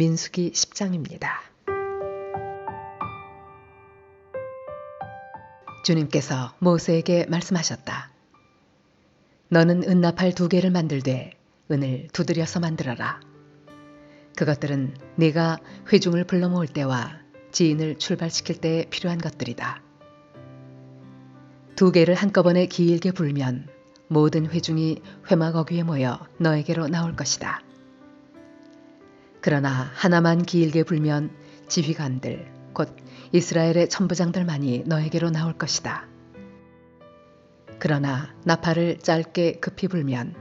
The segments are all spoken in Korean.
민수기 10장입니다. 주님께서 모세에게 말씀하셨다. 너는 은나팔 두 개를 만들되 은을 두드려서 만들어라. 그것들은 네가 회중을 불러 모을 때와 지인을 출발시킬 때에 필요한 것들이다. 두 개를 한꺼번에 길게 불면 모든 회중이 회막 어귀에 모여 너에게로 나올 것이다. 그러나 하나만 길게 불면 지휘관들, 곧 이스라엘의 천부장들만이 너에게로 나올 것이다. 그러나 나팔을 짧게 급히 불면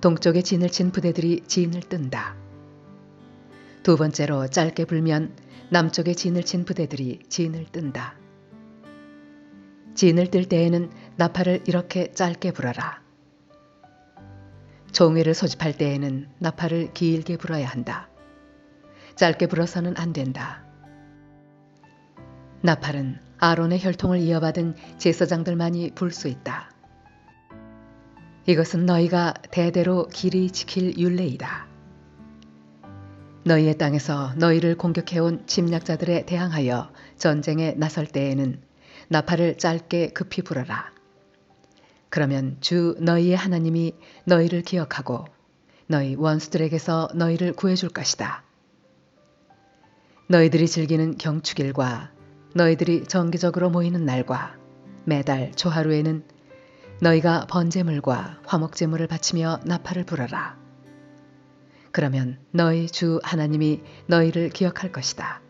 동쪽에 진을 친 부대들이 진을 뜬다. 두 번째로 짧게 불면 남쪽에 진을 친 부대들이 진을 뜬다. 진을 뜰 때에는 나팔을 이렇게 짧게 불어라. 종회를 소집할 때에는 나팔을 길게 불어야 한다. 짧게 불어서는 안 된다. 나팔은 아론의 혈통을 이어받은 제사장들만이 불 수 있다. 이것은 너희가 대대로 길이 지킬 율례이다. 너희의 땅에서 너희를 공격해온 침략자들에 대항하여 전쟁에 나설 때에는 나팔을 짧게 급히 불어라. 그러면 주 너희의 하나님이 너희를 기억하고 너희 원수들에게서 너희를 구해줄 것이다. 너희들이 즐기는 경축일과 너희들이 정기적으로 모이는 날과 매달 초하루에는 너희가 번제물과 화목제물을 바치며 나팔을 불어라. 그러면 너희 주 하나님이 너희를 기억할 것이다.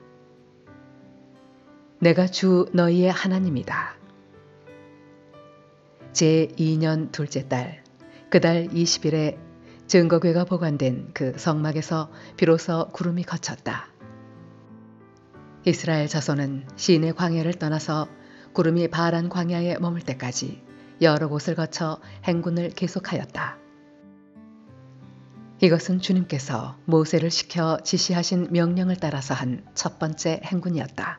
내가 주 너희의 하나님이다. 제 2년 둘째 달, 그달 20일에 증거궤가 보관된 그 성막에서 비로소 구름이 거쳤다. 이스라엘 자손은 시내 광야를 떠나서 구름이 바란 광야에 머물 때까지 여러 곳을 거쳐 행군을 계속하였다. 이것은 주님께서 모세를 시켜 지시하신 명령을 따라서 한 첫 번째 행군이었다.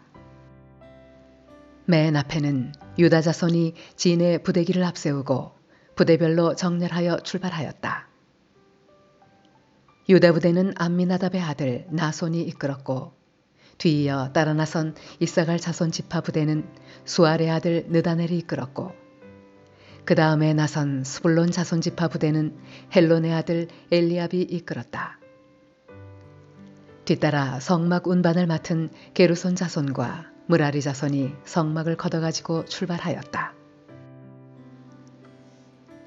맨 앞에는 유다 자손이 진의 부대기를 앞세우고 부대별로 정렬하여 출발하였다. 유다 부대는 암미나답의 아들 나손이 이끌었고 뒤이어 따라 나선 이사갈 자손 지파 부대는 수알의 아들 느다넬이 이끌었고 그 다음에 나선 스불론 자손 지파 부대는 헬론의 아들 엘리압이 이끌었다. 뒤따라 성막 운반을 맡은 게르손 자손과 무라리 자손이 성막을 걷어가지고 출발하였다.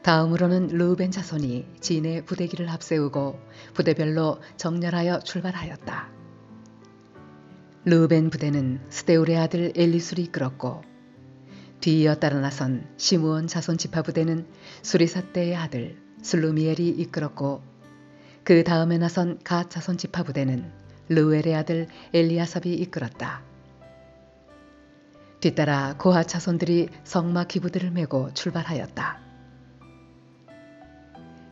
다음으로는 루벤 자손이 진의 부대기를 앞세우고 부대별로 정렬하여 출발하였다. 루벤 부대는 스데울의 아들 엘리술이 이끌었고 뒤이어 따라 나선 시므온 자손 지파 부대는 수리사떼의 아들 슬루미엘이 이끌었고 그 다음에 나선 갓 자손 지파 부대는 르웰의 아들 엘리아삽이 이끌었다. 뒤따라 고하 자손들이 성막 기부들을 메고 출발하였다.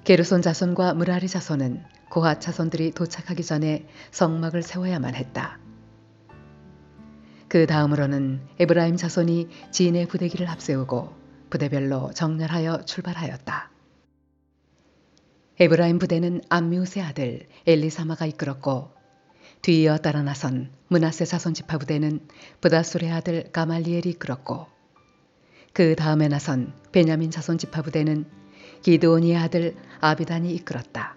게르손 자손과 무라리 자손은 고하 자손들이 도착하기 전에 성막을 세워야만 했다. 그 다음으로는 에브라임 자손이 진의 부대기를 앞세우고 부대별로 정렬하여 출발하였다. 에브라임 부대는 암미우스의 아들 엘리사마가 이끌었고 뒤이어 따라 나선 문하세 자손 지파 부대는 부다술의 아들 가말리엘이 이끌었고 그 다음에 나선 베냐민 자손 지파 부대는 기드온이의 아들 아비단이 이끌었다.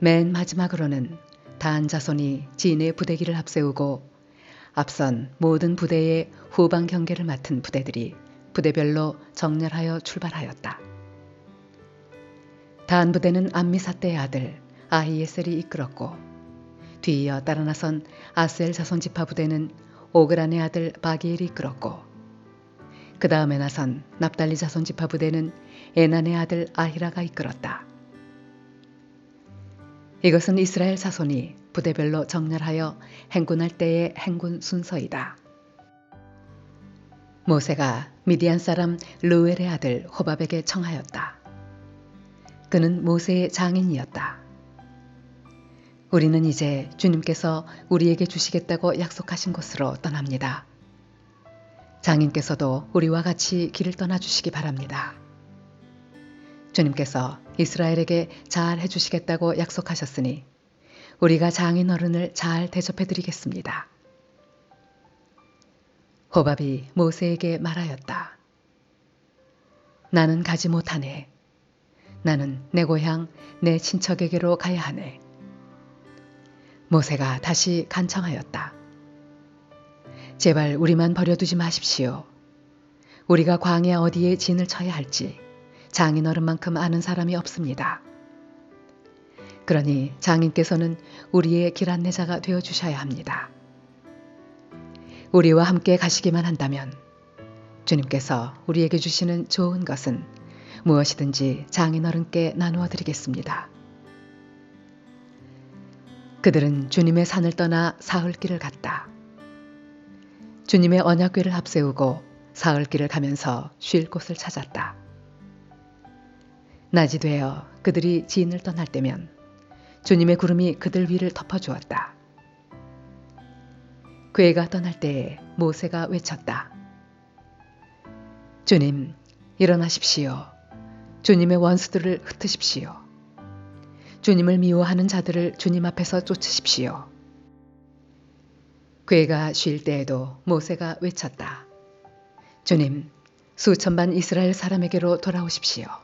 맨 마지막으로는 단 자손이 진의 부대기를 앞세우고 앞선 모든 부대의 후방 경계를 맡은 부대들이 부대별로 정렬하여 출발하였다. 단 부대는 암미사떼의 아들 아히에셀이 이끌었고 뒤이어 따라 나선 아셀 자손 지파 부대는 오그란의 아들 바기엘이 이끌었고 그 다음에 나선 납달리 자손 지파 부대는 에난의 아들 아히라가 이끌었다. 이것은 이스라엘 자손이 부대별로 정렬하여 행군할 때의 행군 순서이다. 모세가 미디안 사람 루엘의 아들 호밥에게 청하였다. 그는 모세의 장인이었다. 우리는 이제 주님께서 우리에게 주시겠다고 약속하신 곳으로 떠납니다. 장인께서도 우리와 같이 길을 떠나 주시기 바랍니다. 주님께서 이스라엘에게 잘 해주시겠다고 약속하셨으니 우리가 장인 어른을 잘 대접해 드리겠습니다. 호밥이 모세에게 말하였다. 나는 가지 못하네. 나는 내 고향 내 친척에게로 가야 하네. 모세가 다시 간청하였다. 제발 우리만 버려두지 마십시오. 우리가 광야 어디에 진을 쳐야 할지 장인 어른만큼 아는 사람이 없습니다. 그러니 장인께서는 우리의 길 안내자가 되어 주셔야 합니다. 우리와 함께 가시기만 한다면 주님께서 우리에게 주시는 좋은 것은 무엇이든지 장인 어른께 나누어 드리겠습니다. 그들은 주님의 산을 떠나 사흘길을 갔다. 주님의 언약궤를 앞세우고 사흘길을 가면서 쉴 곳을 찾았다. 낮이 되어 그들이 지인을 떠날 때면 주님의 구름이 그들 위를 덮어주었다. 괴가 떠날 때에 모세가 외쳤다. 주님, 일어나십시오. 주님의 원수들을 흩으십시오. 주님을 미워하는 자들을 주님 앞에서 쫓으십시오. 괴가 쉴 때에도 모세가 외쳤다. 주님, 수천만 이스라엘 사람에게로 돌아오십시오.